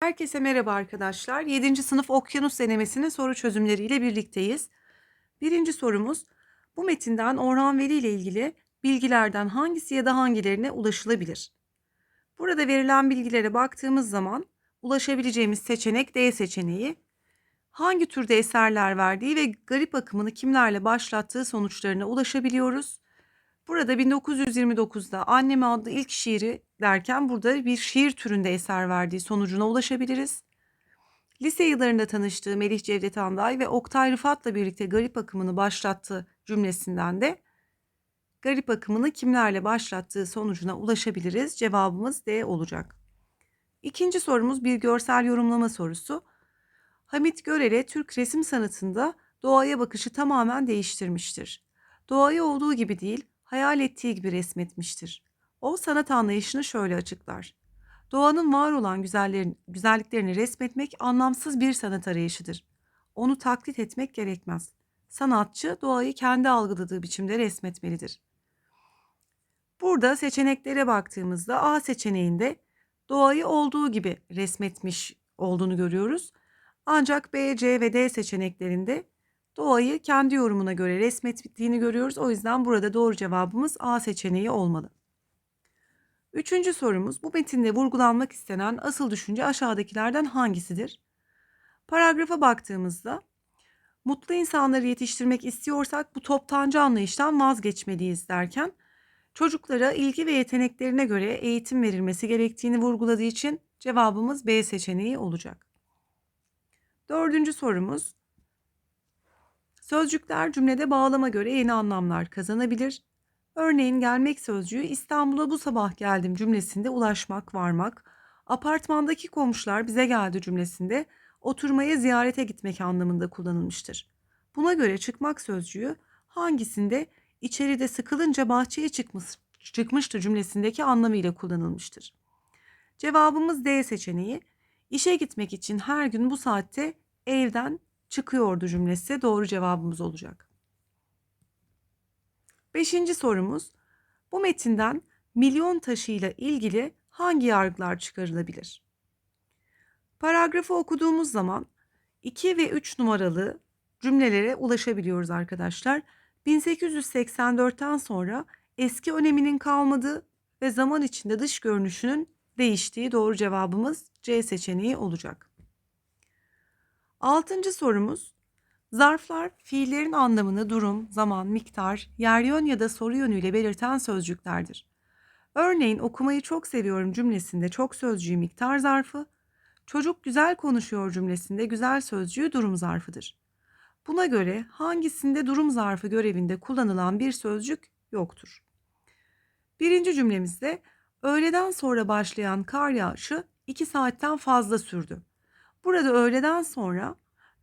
Herkese merhaba arkadaşlar. 7. sınıf okyanus denemesinin soru çözümleriyle birlikteyiz. Birinci sorumuz, bu metinden Orhan Veli ile ilgili bilgilerden hangisi ya da hangilerine ulaşılabilir? Burada verilen bilgilere baktığımız zaman ulaşabileceğimiz seçenek D seçeneği. Hangi türde eserler verdiği ve garip akımını kimlerle başlattığı sonuçlarına ulaşabiliyoruz. Burada 1929'da Anneme adlı ilk şiiri derken burada bir şiir türünde eser verdiği sonucuna ulaşabiliriz. Lise yıllarında tanıştığı Melih Cevdet Anday ve Oktay Rıfat'la birlikte garip akımını başlattı cümlesinden de garip akımını kimlerle başlattığı sonucuna ulaşabiliriz. Cevabımız D olacak. İkinci sorumuz bir görsel yorumlama sorusu. Hamit Görel'e Türk resim sanatında doğaya bakışı tamamen değiştirmiştir. Doğayı olduğu gibi değil, hayal ettiği gibi resmetmiştir. O sanat anlayışını şöyle açıklar. Doğanın var olan güzellerin, güzelliklerini resmetmek anlamsız bir sanat arayışıdır. Onu taklit etmek gerekmez. Sanatçı doğayı kendi algıladığı biçimde resmetmelidir. Burada seçeneklere baktığımızda A seçeneğinde doğayı olduğu gibi resmetmiş olduğunu görüyoruz. Ancak B, C ve D seçeneklerinde doğayı kendi yorumuna göre resmettiğini görüyoruz. O yüzden burada doğru cevabımız A seçeneği olmalı. Üçüncü sorumuz bu metinde vurgulanmak istenen asıl düşünce aşağıdakilerden hangisidir? Paragrafa baktığımızda mutlu insanları yetiştirmek istiyorsak bu toptancı anlayıştan vazgeçmeliyiz derken çocuklara ilgi ve yeteneklerine göre eğitim verilmesi gerektiğini vurguladığı için cevabımız B seçeneği olacak. Dördüncü sorumuz Sözcükler cümlede bağlama göre yeni anlamlar kazanabilir. Örneğin gelmek sözcüğü İstanbul'a bu sabah geldim cümlesinde ulaşmak, varmak. Apartmandaki komşular bize geldi cümlesinde oturmaya ziyarete gitmek anlamında kullanılmıştır. Buna göre çıkmak sözcüğü hangisinde içeride sıkılınca bahçeye çıkmış, çıkmıştı cümlesindeki anlamıyla kullanılmıştır. Cevabımız D seçeneği. İşe gitmek için her gün bu saatte evden çıkıyordu cümlesi doğru cevabımız olacak. Beşinci sorumuz. Bu metinden milyon taşıyla ilgili hangi yargılar çıkarılabilir? Paragrafı okuduğumuz zaman 2 ve 3 numaralı cümlelere ulaşabiliyoruz arkadaşlar. 1884'ten sonra eski öneminin kalmadığı ve zaman içinde dış görünüşünün değiştiği doğru cevabımız C seçeneği olacak. Altıncı sorumuz. Zarflar fiillerin anlamını durum, zaman, miktar, yer yön ya da soru yönüyle belirten sözcüklerdir. Örneğin okumayı çok seviyorum cümlesinde çok sözcüğü miktar zarfı, çocuk güzel konuşuyor cümlesinde güzel sözcüğü durum zarfıdır. Buna göre hangisinde durum zarfı görevinde kullanılan bir sözcük yoktur. Birinci cümlemizde öğleden sonra başlayan kar yağışı 2 saatten fazla sürdü. Burada öğleden sonra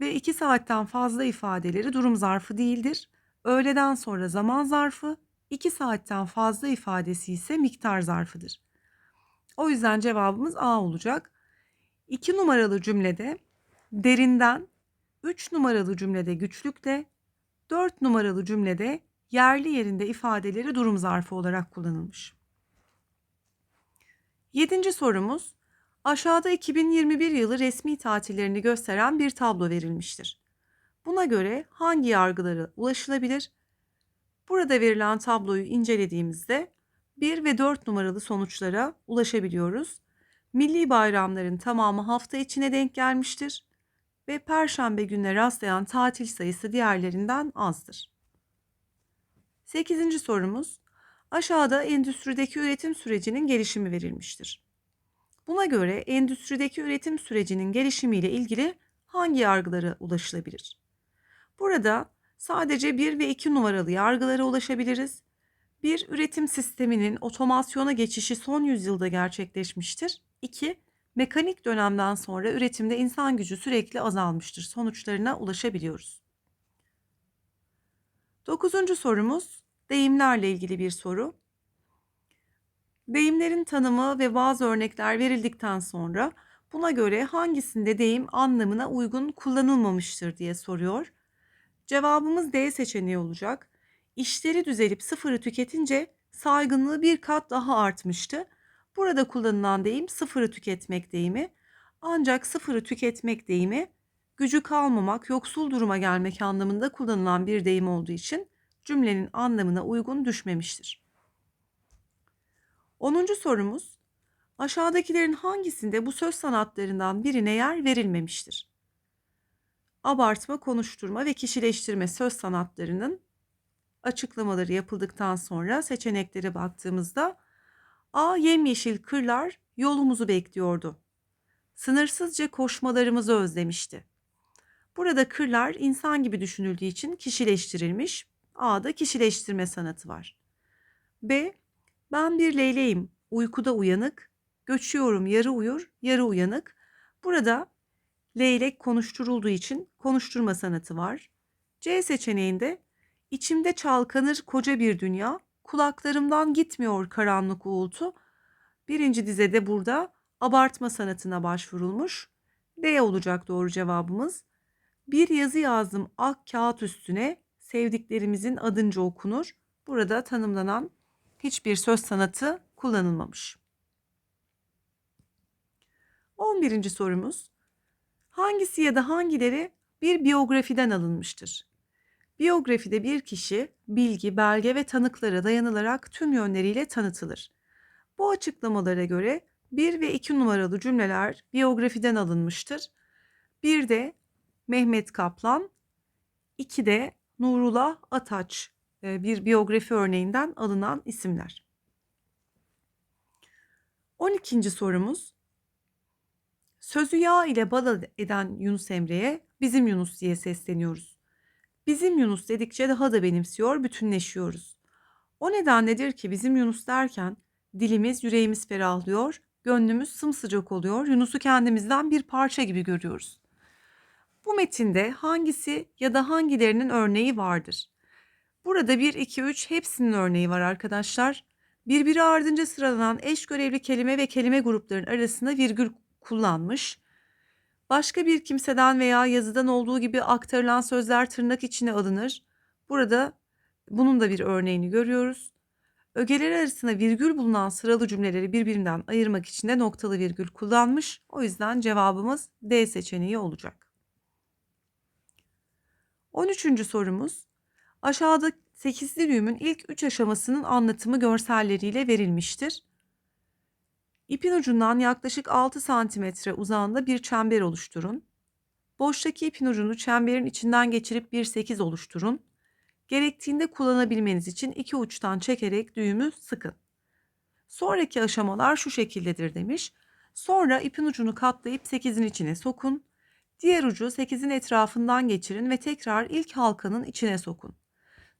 ve 2 saatten fazla ifadeleri durum zarfı değildir. Öğleden sonra zaman zarfı, 2 saatten fazla ifadesi ise miktar zarfıdır. O yüzden cevabımız A olacak. 2 numaralı cümlede derinden, 3 numaralı cümlede güçlükle, 4 numaralı cümlede yerli yerinde ifadeleri durum zarfı olarak kullanılmış. Yedinci sorumuz Aşağıda 2021 yılı resmi tatillerini gösteren bir tablo verilmiştir. Buna göre hangi yargılara ulaşılabilir? Burada verilen tabloyu incelediğimizde 1 ve 4 numaralı sonuçlara ulaşabiliyoruz. Milli bayramların tamamı hafta içine denk gelmiştir ve perşembe gününe rastlayan tatil sayısı diğerlerinden azdır. 8. sorumuz aşağıda endüstrideki üretim sürecinin gelişimi verilmiştir. Buna göre endüstrideki üretim sürecinin gelişimiyle ilgili hangi yargılara ulaşılabilir? Burada sadece 1 ve 2 numaralı yargılara ulaşabiliriz. Bir üretim sisteminin otomasyona geçişi son yüzyılda gerçekleşmiştir. 2. Mekanik dönemden sonra üretimde insan gücü sürekli azalmıştır. Sonuçlarına ulaşabiliyoruz. Dokuzuncu sorumuz deyimlerle ilgili bir soru. Deyimlerin tanımı ve bazı örnekler verildikten sonra buna göre hangisinde deyim anlamına uygun kullanılmamıştır diye soruyor. Cevabımız D seçeneği olacak. İşleri düzelip sıfırı tüketince saygınlığı bir kat daha artmıştı. Burada kullanılan deyim sıfırı tüketmek deyimi. Ancak sıfırı tüketmek deyimi gücü kalmamak, yoksul duruma gelmek anlamında kullanılan bir deyim olduğu için cümlenin anlamına uygun düşmemiştir. 10. sorumuz aşağıdakilerin hangisinde bu söz sanatlarından birine yer verilmemiştir? Abartma, konuşturma ve kişileştirme söz sanatlarının açıklamaları yapıldıktan sonra seçeneklere baktığımızda A. Yemyeşil kırlar yolumuzu bekliyordu. Sınırsızca koşmalarımızı özlemişti. Burada kırlar insan gibi düşünüldüğü için kişileştirilmiş. A'da kişileştirme sanatı var. B. Ben bir leyleyim, uykuda uyanık, göçüyorum yarı uyur, yarı uyanık. Burada leylek konuşturulduğu için konuşturma sanatı var. C seçeneğinde içimde çalkanır koca bir dünya, kulaklarımdan gitmiyor karanlık uğultu. Birinci dizede burada abartma sanatına başvurulmuş. D olacak doğru cevabımız. Bir yazı yazdım ak kağıt üstüne, sevdiklerimizin adınca okunur. Burada tanımlanan hiçbir söz sanatı kullanılmamış. 11. sorumuz. Hangisi ya da hangileri bir biyografiden alınmıştır? Biyografide bir kişi bilgi, belge ve tanıklara dayanılarak tüm yönleriyle tanıtılır. Bu açıklamalara göre 1 ve 2 numaralı cümleler biyografiden alınmıştır. Bir de Mehmet Kaplan, iki de Nurullah Ataç bir biyografi örneğinden alınan isimler. 12. sorumuz. Sözü yağ ile bal eden Yunus Emre'ye bizim Yunus diye sesleniyoruz. Bizim Yunus dedikçe daha da benimsiyor, bütünleşiyoruz. O nedenledir ki bizim Yunus derken dilimiz, yüreğimiz ferahlıyor, gönlümüz sımsıcak oluyor, Yunus'u kendimizden bir parça gibi görüyoruz. Bu metinde hangisi ya da hangilerinin örneği vardır? Burada 1, 2, 3 hepsinin örneği var arkadaşlar. Birbiri ardınca sıralanan eş görevli kelime ve kelime gruplarının arasında virgül kullanmış. Başka bir kimseden veya yazıdan olduğu gibi aktarılan sözler tırnak içine alınır. Burada bunun da bir örneğini görüyoruz. Ögeler arasında virgül bulunan sıralı cümleleri birbirinden ayırmak için de noktalı virgül kullanmış. O yüzden cevabımız D seçeneği olacak. 13. sorumuz. Aşağıda 8'li düğümün ilk 3 aşamasının anlatımı görselleriyle verilmiştir. İpin ucundan yaklaşık 6 cm uzağında bir çember oluşturun. Boştaki ipin ucunu çemberin içinden geçirip bir 8 oluşturun. Gerektiğinde kullanabilmeniz için iki uçtan çekerek düğümü sıkın. Sonraki aşamalar şu şekildedir demiş. Sonra ipin ucunu katlayıp 8'in içine sokun. Diğer ucu 8'in etrafından geçirin ve tekrar ilk halkanın içine sokun.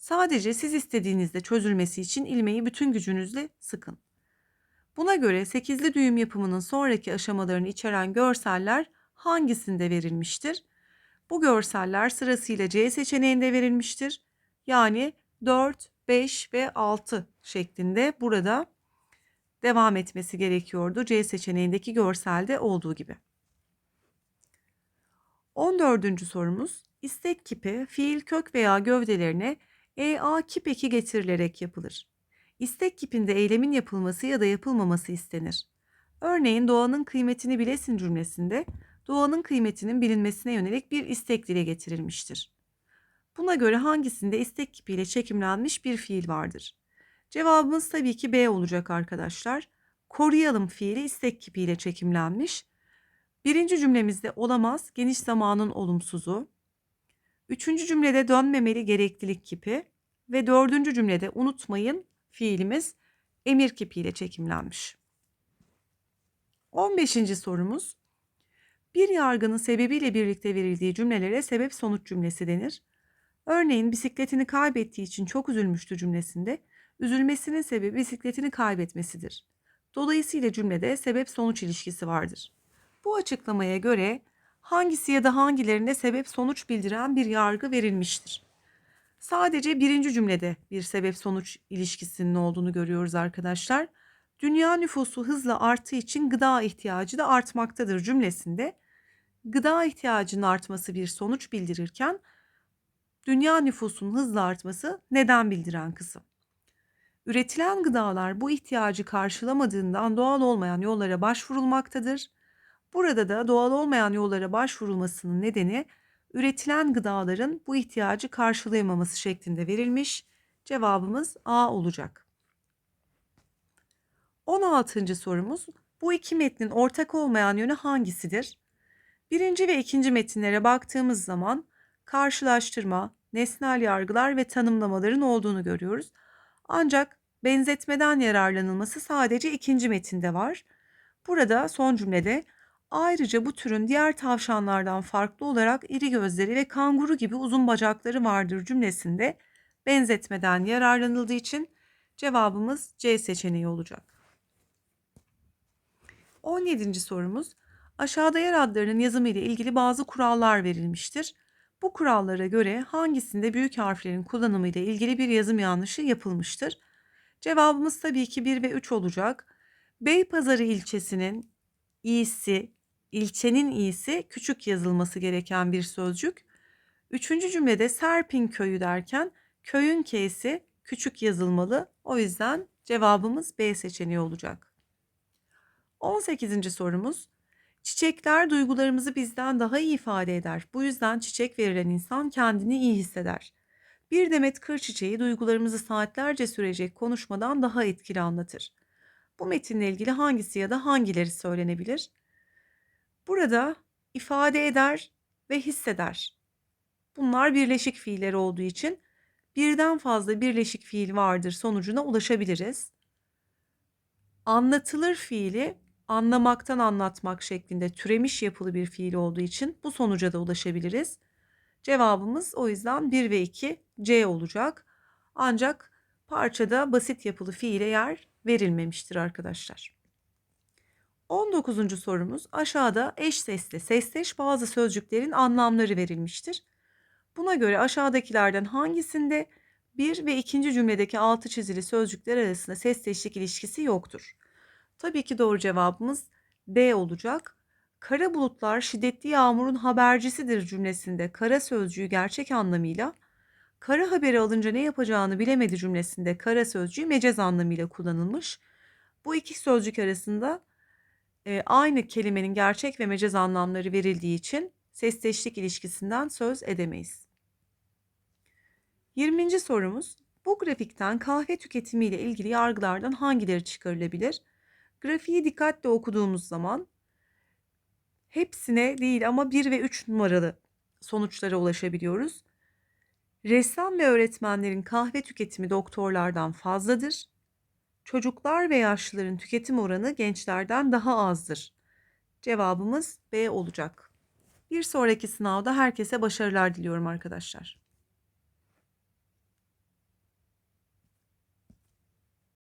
Sadece siz istediğinizde çözülmesi için ilmeği bütün gücünüzle sıkın. Buna göre 8'li düğüm yapımının sonraki aşamalarını içeren görseller hangisinde verilmiştir? Bu görseller sırasıyla C seçeneğinde verilmiştir. Yani 4, 5 ve 6 şeklinde burada devam etmesi gerekiyordu C seçeneğindeki görselde olduğu gibi. 14. sorumuz istek kipi fiil kök veya gövdelerine EA kip eki getirilerek yapılır. İstek kipinde eylemin yapılması ya da yapılmaması istenir. Örneğin doğanın kıymetini bilesin cümlesinde doğanın kıymetinin bilinmesine yönelik bir istek dile getirilmiştir. Buna göre hangisinde istek kipiyle çekimlenmiş bir fiil vardır? Cevabımız tabii ki B olacak arkadaşlar. Koruyalım fiili istek kipiyle çekimlenmiş. Birinci cümlemizde olamaz, geniş zamanın olumsuzu. Üçüncü cümlede dönmemeli gereklilik kipi. Ve dördüncü cümlede unutmayın fiilimiz emir kipiyle çekimlenmiş. 15. sorumuz. Bir yargının sebebiyle birlikte verildiği cümlelere sebep sonuç cümlesi denir. Örneğin bisikletini kaybettiği için çok üzülmüştü cümlesinde üzülmesinin sebebi bisikletini kaybetmesidir. Dolayısıyla cümlede sebep sonuç ilişkisi vardır. Bu açıklamaya göre hangisi ya da hangilerinde sebep sonuç bildiren bir yargı verilmiştir. Sadece birinci cümlede bir sebep sonuç ilişkisinin olduğunu görüyoruz arkadaşlar. Dünya nüfusu hızla arttığı için gıda ihtiyacı da artmaktadır cümlesinde. Gıda ihtiyacının artması bir sonuç bildirirken dünya nüfusunun hızla artması neden bildiren kısım. Üretilen gıdalar bu ihtiyacı karşılamadığından doğal olmayan yollara başvurulmaktadır. Burada da doğal olmayan yollara başvurulmasının nedeni üretilen gıdaların bu ihtiyacı karşılayamaması şeklinde verilmiş. Cevabımız A olacak. 16. sorumuz bu iki metnin ortak olmayan yönü hangisidir? Birinci ve ikinci metinlere baktığımız zaman karşılaştırma, nesnel yargılar ve tanımlamaların olduğunu görüyoruz. Ancak benzetmeden yararlanılması sadece ikinci metinde var. Burada son cümlede ayrıca bu türün diğer tavşanlardan farklı olarak iri gözleri ve kanguru gibi uzun bacakları vardır cümlesinde benzetmeden yararlanıldığı için cevabımız C seçeneği olacak. 17. sorumuz aşağıda yer adlarının yazımı ile ilgili bazı kurallar verilmiştir. Bu kurallara göre hangisinde büyük harflerin kullanımı ile ilgili bir yazım yanlışı yapılmıştır? Cevabımız tabii ki 1 ve 3 olacak. Beypazarı ilçesinin i'si, ilçenin i'si küçük yazılması gereken bir sözcük. Üçüncü cümlede Serpin köyü derken köyün k'si küçük yazılmalı. O yüzden cevabımız B seçeneği olacak. 18. sorumuz. Çiçekler duygularımızı bizden daha iyi ifade eder. Bu yüzden çiçek verilen insan kendini iyi hisseder. Bir demet kır çiçeği duygularımızı saatlerce sürecek konuşmadan daha etkili anlatır. Bu metinle ilgili hangisi ya da hangileri söylenebilir? Burada ifade eder ve hisseder. Bunlar birleşik fiiller olduğu için birden fazla birleşik fiil vardır sonucuna ulaşabiliriz. Anlatılır fiili anlamaktan anlatmak şeklinde türemiş yapılı bir fiil olduğu için bu sonuca da ulaşabiliriz. Cevabımız o yüzden 1 ve 2 C olacak. Ancak parçada basit yapılı fiile yer verilmemiştir arkadaşlar. 19. sorumuz aşağıda eş sesli sesleş bazı sözcüklerin anlamları verilmiştir. Buna göre aşağıdakilerden hangisinde bir ve ikinci cümledeki altı çizili sözcükler arasında sesleşlik ilişkisi yoktur? Tabii ki doğru cevabımız D olacak. Kara bulutlar şiddetli yağmurun habercisidir cümlesinde kara sözcüğü gerçek anlamıyla, kara haberi alınca ne yapacağını bilemedi cümlesinde kara sözcüğü mecaz anlamıyla kullanılmış. Bu iki sözcük arasında e, aynı kelimenin gerçek ve mecaz anlamları verildiği için sesleşlik ilişkisinden söz edemeyiz. 20. sorumuz bu grafikten kahve tüketimi ile ilgili yargılardan hangileri çıkarılabilir? Grafiği dikkatle okuduğumuz zaman hepsine değil ama 1 ve 3 numaralı sonuçlara ulaşabiliyoruz. Ressam ve öğretmenlerin kahve tüketimi doktorlardan fazladır. Çocuklar ve yaşlıların tüketim oranı gençlerden daha azdır. Cevabımız B olacak. Bir sonraki sınavda herkese başarılar diliyorum arkadaşlar.